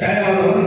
జయప్రదం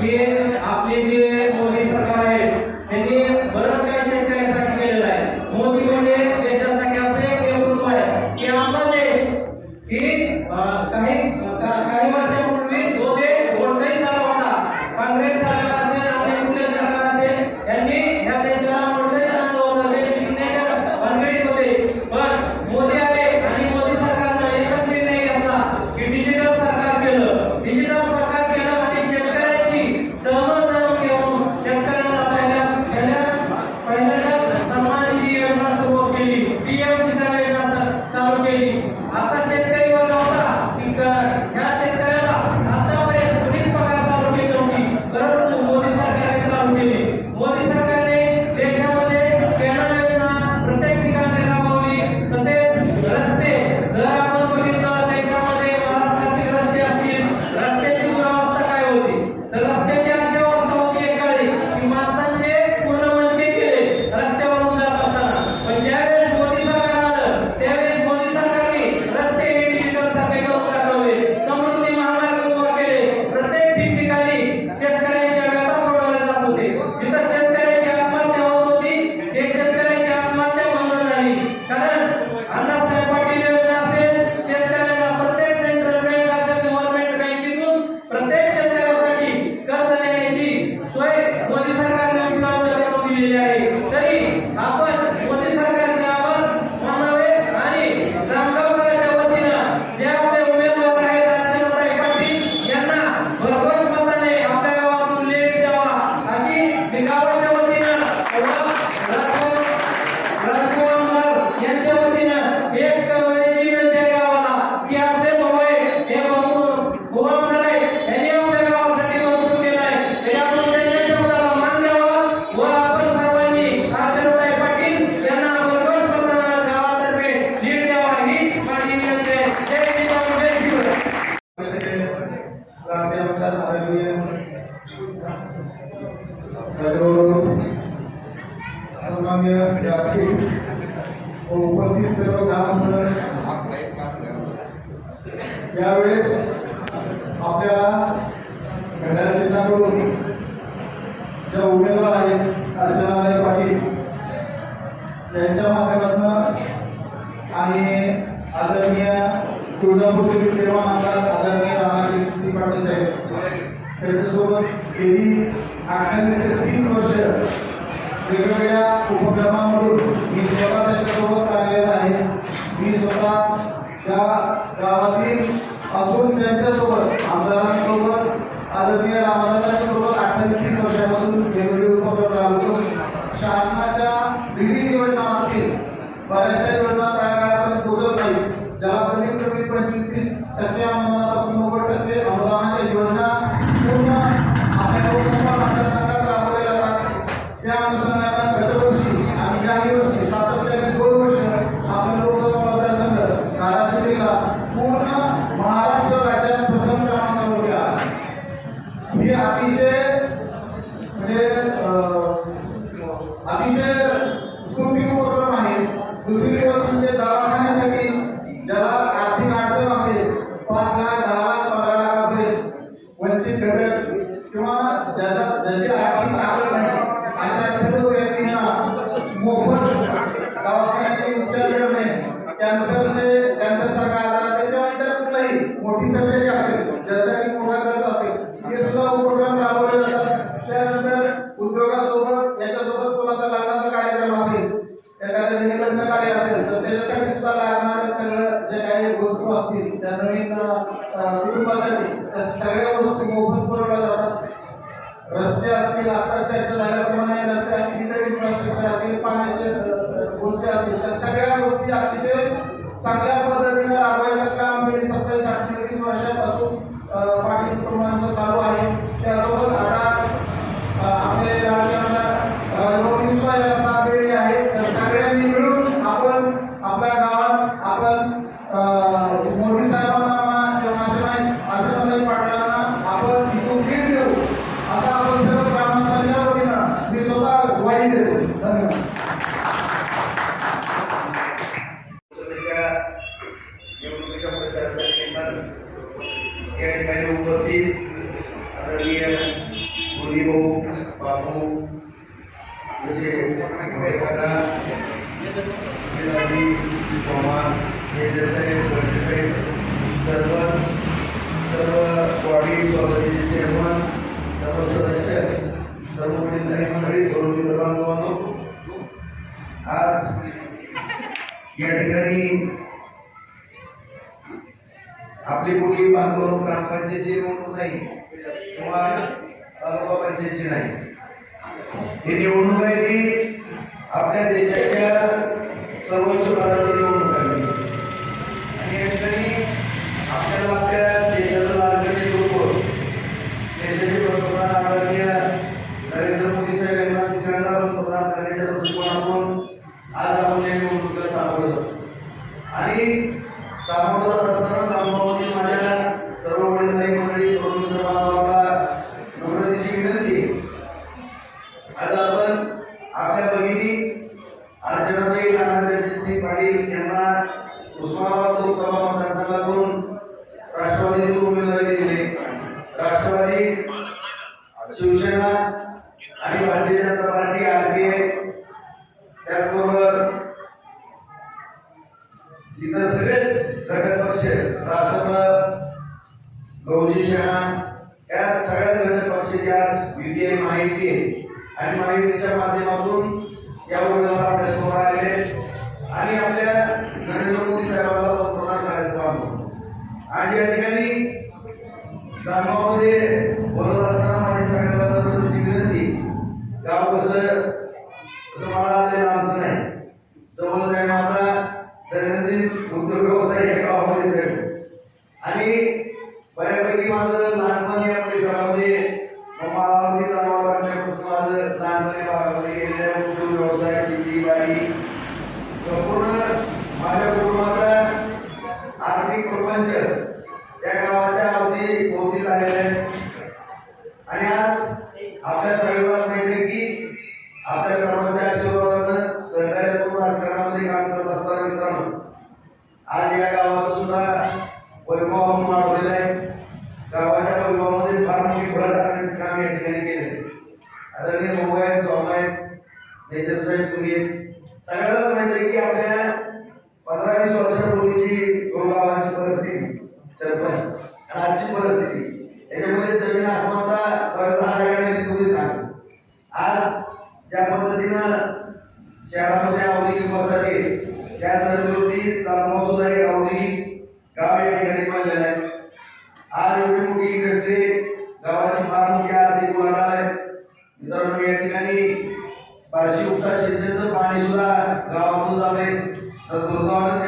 Bien. उपस्थित सर्व ग्रामस्थ यावेळेस आपल्या घड्याळ चिन्हाकडून ज्या उमेदवार आहेत अर्चनाताई पाटील यांच्या माध्यमातून आणि आदरणीय तुळजापूरचे सेवा आमदार आदरणीय रामाजी पाटील साहेब त्यांच्यासोबत गेली अठ्ठावीस ते तीस वर्ष वेगवेगळ्या उपक्रमामधून मी स्वतः त्याच्यासोबत कार्यरत आहे. मी स्वतः त्या गावातील असून त्यांच्यासोबत आमदारांसोबत आदरणीय रामदासांसोबत अठ्ठावीस तीस वर्षापासून वेगवेगळे उपक्रम राबवतो. शासनाच्या विविध योजना असतील बऱ्याचशा योजना तळागाळापर्यंत पोहोचत नाही ज्याला कमीत कमी पंचवीस तीस टक्के अनुदानापासून नव्वद टक्के अनुदानाच्या योजना पूर्ण आपल्या लोकसभा सर्व सदस्य आज आपली कुठली बांधव ग्रामपंचायतीची निवडणूक नाही किंवा तालुका पंचायतची नाही. ही निवडणूक आहे ती आपल्या देशाच्या सर्वोच्च पदाची निवडणूक आज या गावात सुद्धा वैभव आपण वाढवलेला आहे. गावाच्या वैभवामध्ये फार मोठी भर टाकण्याचं काम या ठिकाणी केलं आहे. आदरणीय भाऊ आहेत स्वामी आहेत मेजर साहेब तुम्ही सगळ्यांनाच माहीत आहे की आपल्या पंधरा वीस वर्षापूर्वीची गोगावांची परिस्थिती सरपंच आणि आजची परिस्थिती याच्यामध्ये जमीन आसमानचा फरक झाला का नाही तुम्ही सांग. आज ज्या पद्धतीनं शहरामध्ये औद्योगिक वसाहती त्या नदीवरतीचा प्रभाव सुद्धा एक औद्योगिक या ठिकाणी आज एवढी मोठी इंडस्ट्री गावाची फार मोठी आर्थिक उलाढाल या ठिकाणी पाचशे उपसा सिंचनचं पाणी सुद्धा गावातून जाते तर दुर्दैवानं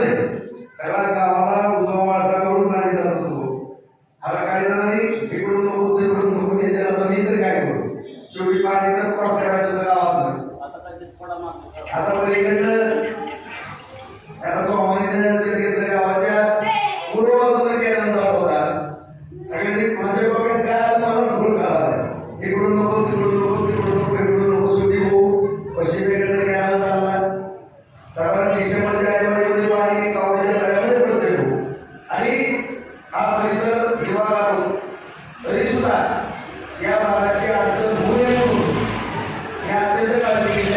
नाही. सगळा गावाला उजवा वाळसा करून पाणी जात होतो. आता काही जणांनी इकडून नको तिकडून नको त्याच्या काय करू? शेवटी पाणी तर क्रॉस आता ഇത് പറഞ്ഞില്ല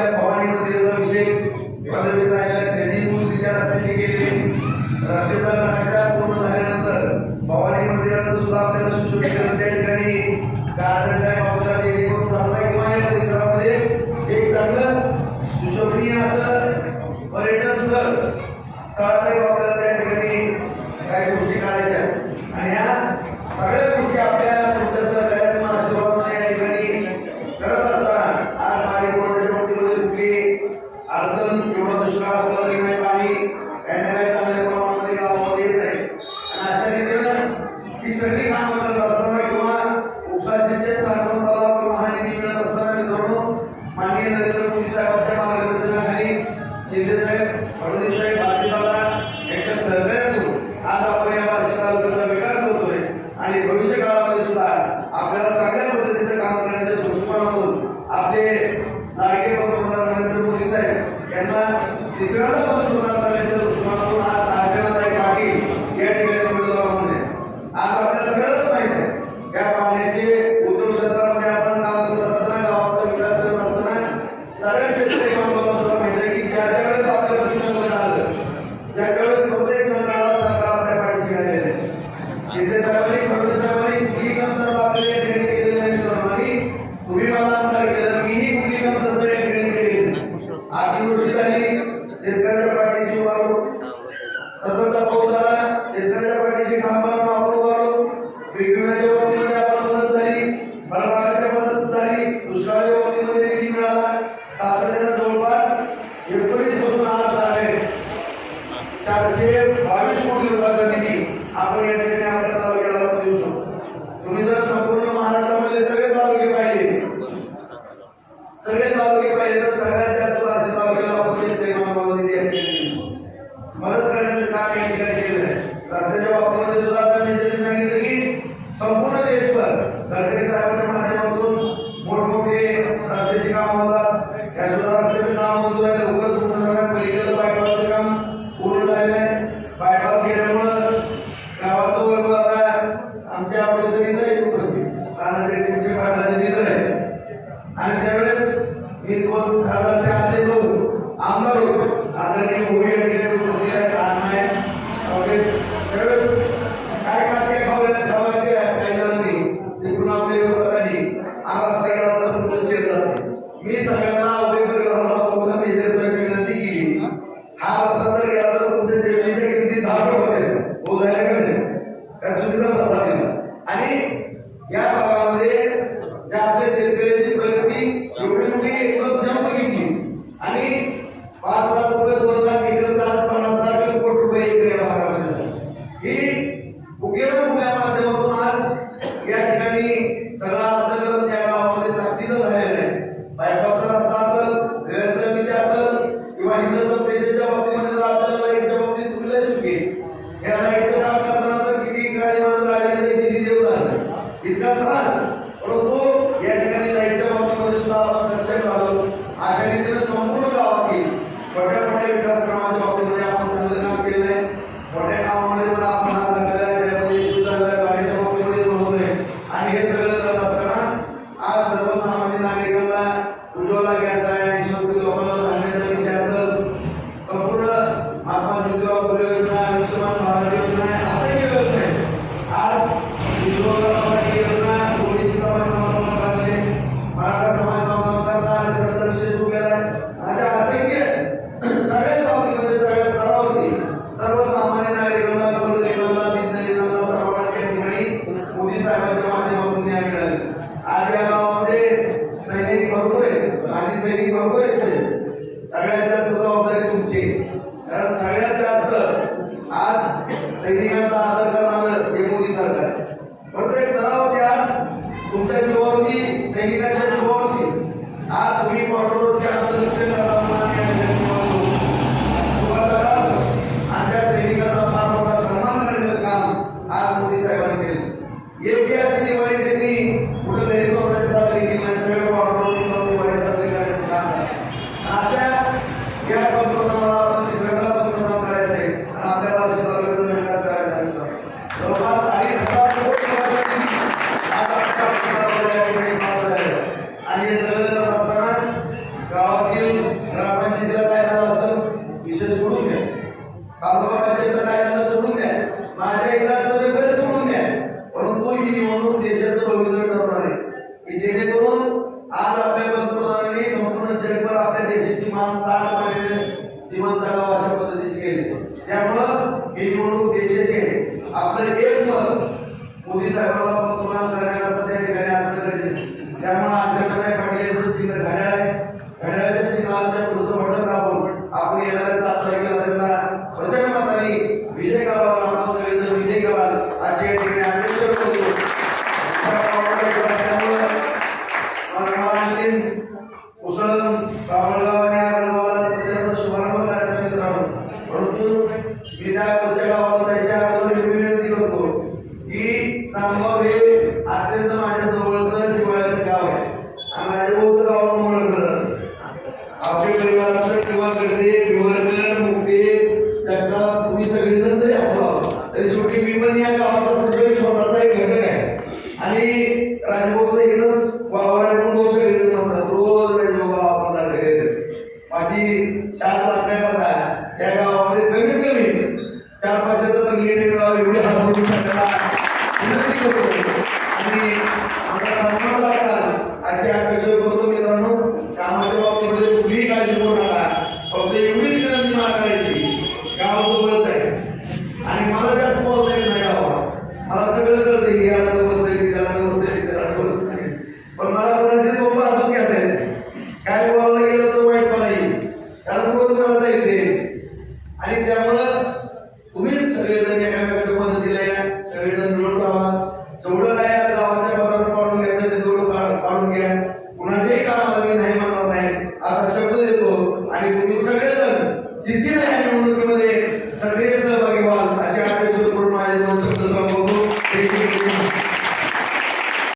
आपल्या भवानी मंदिराचा विषय माझा मित्र आहे त्याची पूज विचार असल्याची केलेली. रस्त्याचा संपूर्ण देशभर. गडकरी साहेबांच्या माध्यमातून मोठमोठे रस्त्याची कामं होतात. या सुद्धा रस्त्याचं las তাহলে মানে Herkese bakalım inanın.